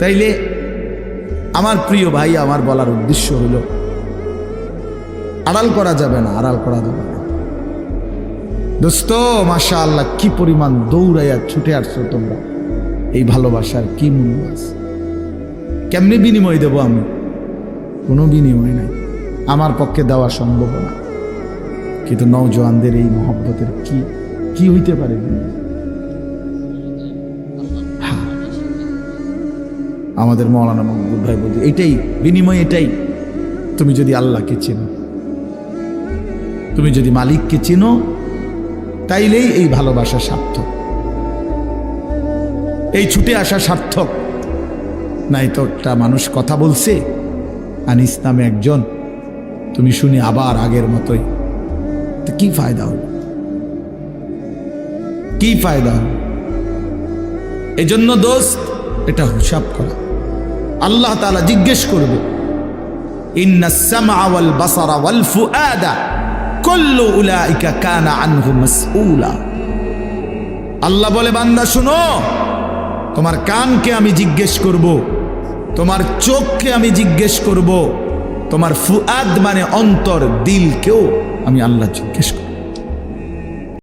তাইলে আমার প্রিয় ভাই আমার বলার উদ্দেশ্য হলো, আড়াল করা যাবে না, আড়াল করা যাবে না। দোস্ত মাশা আল্লাহ কি পরিমাণ দৌড়াইয়া ছুটে আসছো তোমরা। এই ভালোবাসার কি মূল্য আছে? কেমনি বিনিময় দেব আমি? কোনো বিনিময় নাই। আমার পক্ষে দেওয়া সম্ভব না। কিন্তু নওজোয়ানদের এই মহব্বতের কি কি হইতে পারে? বিনিময়? আমাদের মৌলানা মহবুব ভাই বলতে এটাই, বিনিময় এটাই। তুমি যদি আল্লাহকে চেনো, তুমি যদি মালিককে চেনো, তাইলেই এই ভালোবাসা সার্থক। এই ছুটে আসা সার্থক। নাই তো একটা মানুষ কথা বলছে, আনিস নামে একজন। তুমি শুনি আবার আগের মতোই। কি ফায়দা হল? কি ফায়দা হলো? এজন্য দোস্ত, এটা হিসাব করা। আল্লাহ তাআলা জিজ্ঞেস করবে আল্লাহ বলে, বান্দা, শুনো, তোমার কানকে আমি জিজ্ঞেস করব, তোমার চোখকে আমি জিজ্ঞেস করব, তোমার ফুআদ মানে অন্তর, দিলকেও আমি আল্লাহ জিজ্ঞেস করব।